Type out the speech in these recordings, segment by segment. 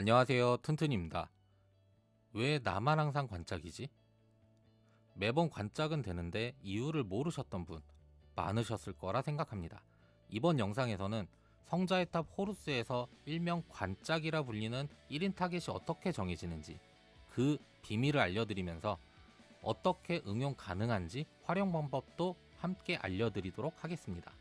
안녕하세요, 튼튼입니다. 왜 나만 항상 관짝이지? 매번 관짝은 되는데 이유를 모르셨던 분 많으셨을 거라 생각합니다. 이번 영상에서는 성자의 탑 호루스에서 일명 관짝이라 불리는 1인 타겟이 어떻게 정해지는지 그 비밀을 알려드리면서 어떻게 응용 가능한지 활용 방법도 함께 알려드리도록 하겠습니다.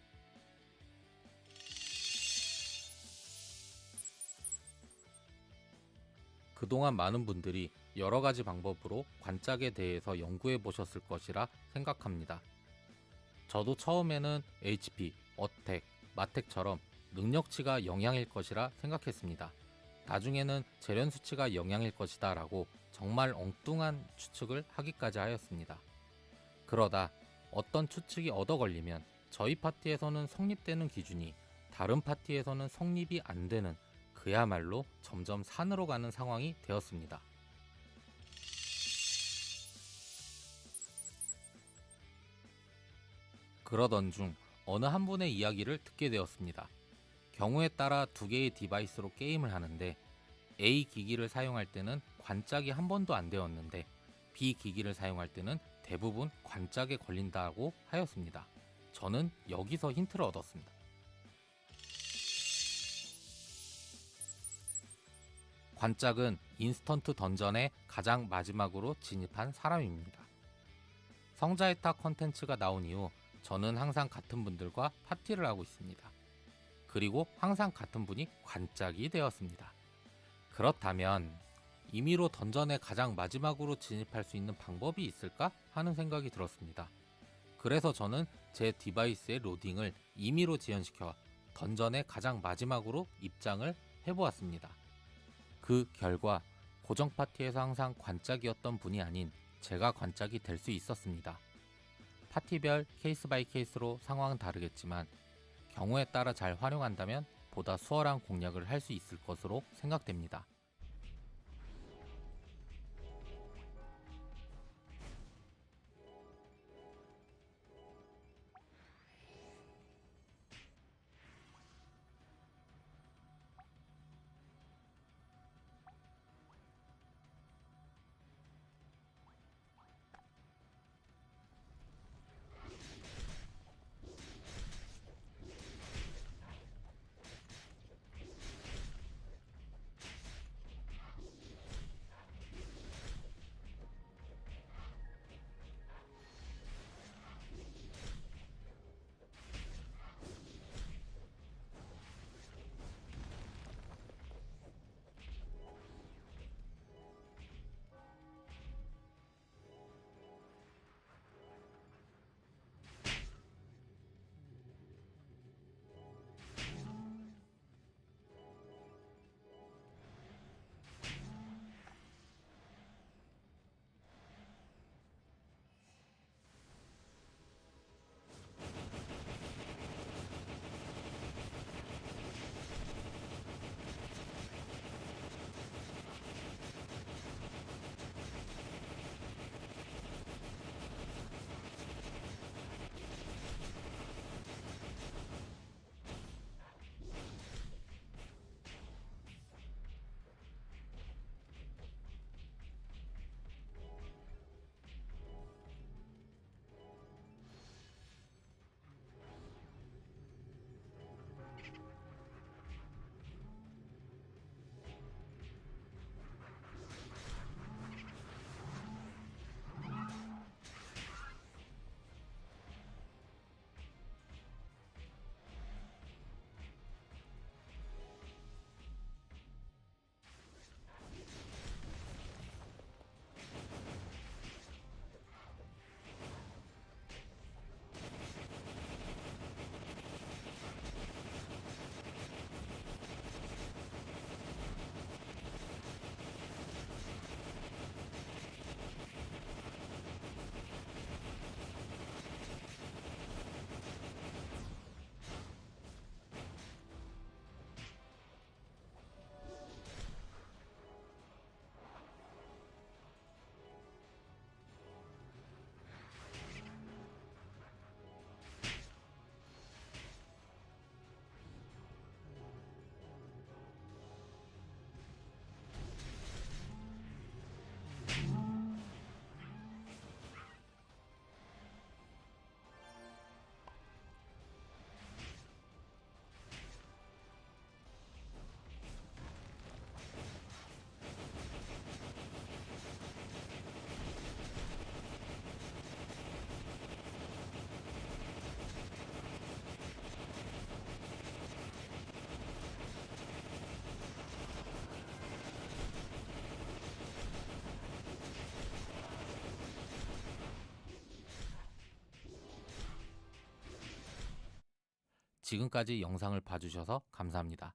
그동안 많은 분들이 여러 가지 방법으로 관짝에 대해서 연구해 보셨을 것이라 생각합니다. 저도 처음에는 HP, 어택, 마텍처럼 능력치가 영향일 것이라 생각했습니다. 나중에는 재련 수치가 영향일 것이다 라고 정말 엉뚱한 추측을 하기까지 하였습니다. 그러다 어떤 추측이 얻어 걸리면 저희 파티에서는 성립되는 기준이 다른 파티에서는 성립이 안 되는 그야말로 점점 산으로 가는 상황이 되었습니다. 그러던 중 어느 한 분의 이야기를 듣게 되었습니다. 경우에 따라 두 개의 디바이스로 게임을 하는데 A 기기를 사용할 때는 관짝이 한 번도 안 되었는데 B 기기를 사용할 때는 대부분 관짝에 걸린다고 하였습니다. 저는 여기서 힌트를 얻었습니다. 관짝은 인스턴트 던전의 가장 마지막으로 진입한 사람입니다. 성자의 타 컨텐츠가 나온 이후 저는 항상 같은 분들과 파티를 하고 있습니다. 그리고 항상 같은 분이 관짝이 되었습니다. 그렇다면 임의로 던전의 가장 마지막으로 진입할 수 있는 방법이 있을까 하는 생각이 들었습니다. 그래서 저는 제 디바이스의 로딩을 임의로 지연시켜 던전의 가장 마지막으로 입장을 해보았습니다. 그 결과 고정 파티에서 항상 관짝이었던 분이 아닌 제가 관짝이 될 수 있었습니다. 파티별 케이스 바이 케이스로 상황은 다르겠지만 경우에 따라 잘 활용한다면 보다 수월한 공략을 할 수 있을 것으로 생각됩니다. 지금까지 영상을 봐주셔서 감사합니다.